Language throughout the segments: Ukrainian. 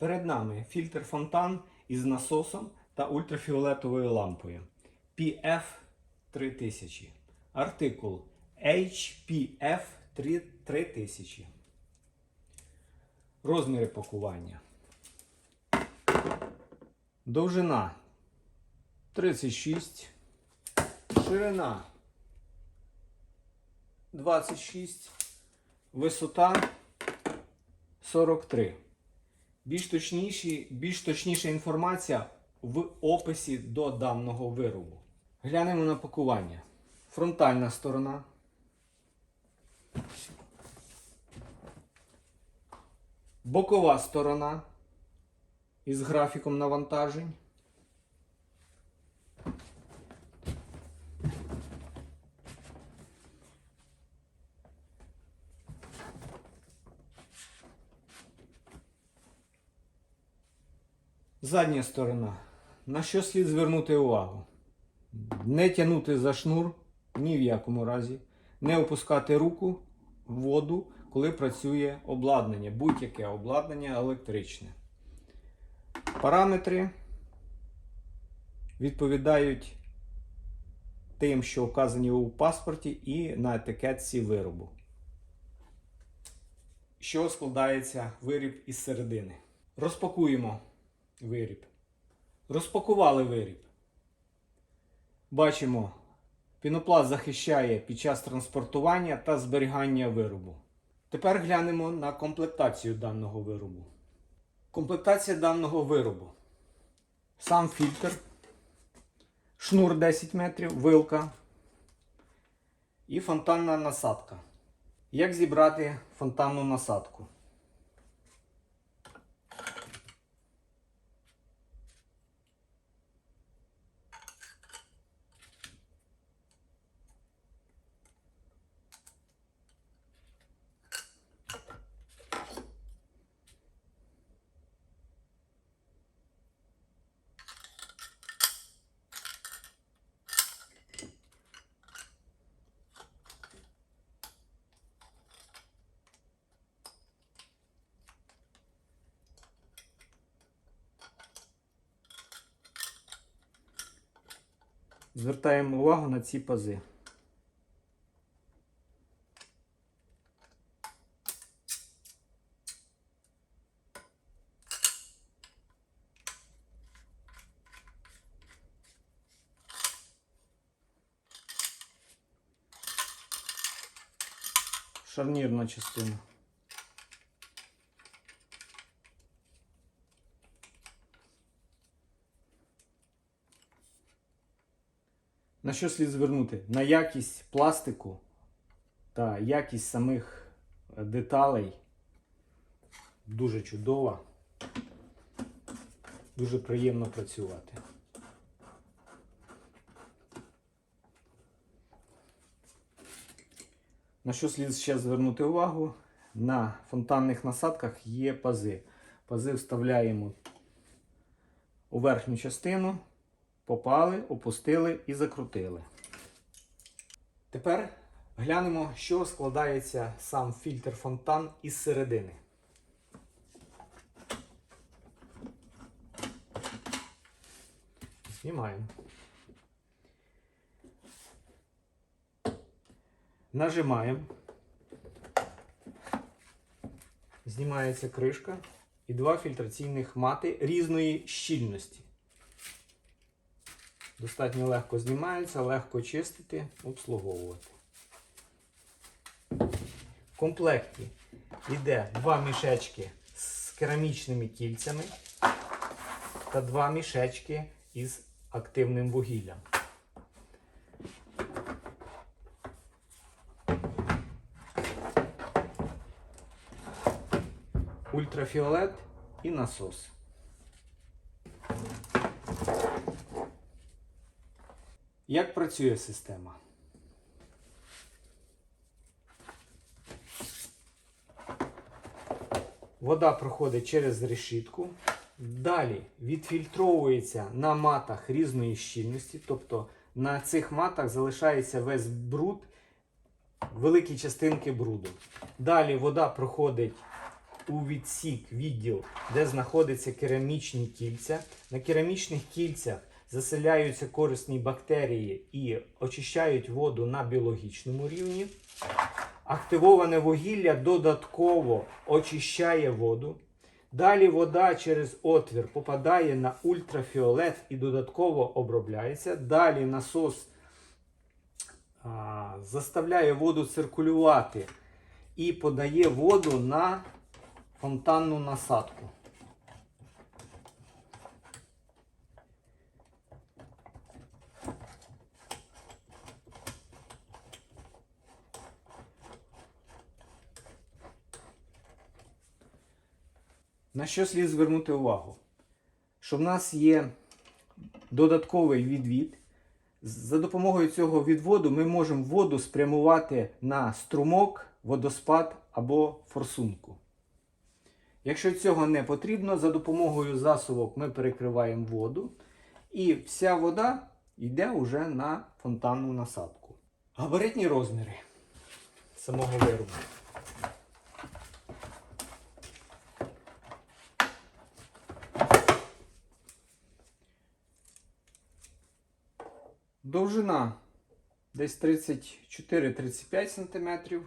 Перед нами фільтр фонтан із насосом та ультрафіолетовою лампою PF 3000. Артикул HPF 3000. Розміри пакування. Довжина 36. Ширина 26. Висота 43. Більш, точніші, більш точніша інформація в описі до даного виробу. Глянемо на пакування. Фронтальна сторона. Бокова сторона із графіком навантажень. Задня сторона. На що слід звернути увагу? Не тягнути за шнур ні в якому разі. Не опускати руку в воду, коли працює обладнання, будь-яке обладнання електричне. Параметри відповідають тим, що вказані у паспорті і на етикетці виробу. Що складається виріб із середини? Розпакуємо виріб. Розпакували виріб. Бачимо, пінопласт захищає під час транспортування та зберігання виробу. Тепер глянемо на комплектацію даного виробу. Комплектація даного виробу. Сам фільтр, шнур 10 метрів, вилка і фонтанна насадка. Як зібрати фонтанну насадку? Звертаємо увагу на ці пази. Шарнірна частина. На що слід звернути? На якість пластику та якість самих е, деталей дуже чудова. Дуже приємно працювати. На що слід ще звернути увагу? На фонтанних насадках є пази. Пази вставляємо у верхню частину попали, опустили і закрутили. Тепер глянемо, що складається сам фільтр фонтан із середини. Знімаємо. Нажимаємо. Знімається кришка і два фільтраційних мати різної щільності. Достатньо легко знімається, легко чистити, обслуговувати. В комплекті йде два мішечки з керамічними кільцями та два мішечки із активним вугіллям. Ультрафіолет і насос. Як працює система? Вода проходить через решітку. Далі відфільтровується на матах різної щільності, тобто на цих матах залишається весь бруд, великі частинки бруду. Далі вода проходить у відсік, відділ, де знаходяться керамічні кільця. На керамічних кільцях заселяються корисні бактерії і очищають воду на біологічному рівні. Активоване вугілля додатково очищає воду. Далі вода через отвір попадає на ультрафіолет і додатково обробляється. Далі насос а, заставляє воду циркулювати і подає воду на фонтанну насадку. На що слід звернути увагу? Що в нас є додатковий відвід. За допомогою цього відводу ми можемо воду спрямувати на струмок, водоспад або форсунку. Якщо цього не потрібно, за допомогою засувок ми перекриваємо воду, і вся вода йде вже на фонтанну насадку. Габаритні розміри самого виробу. Довжина десь 34-35 см.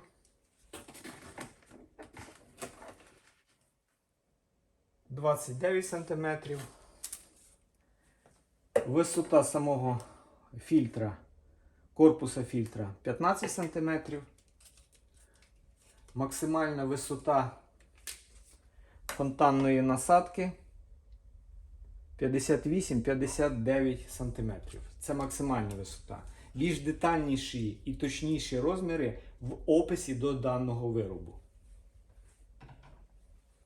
Двадцять дев'ять сантиметрів. Висота самого фільтра, корпуса фільтра 15 сантиметрів. Максимальна висота фонтанної насадки 58-59 см. Це максимальна висота. Більш детальніші і точніші розміри в описі до даного виробу.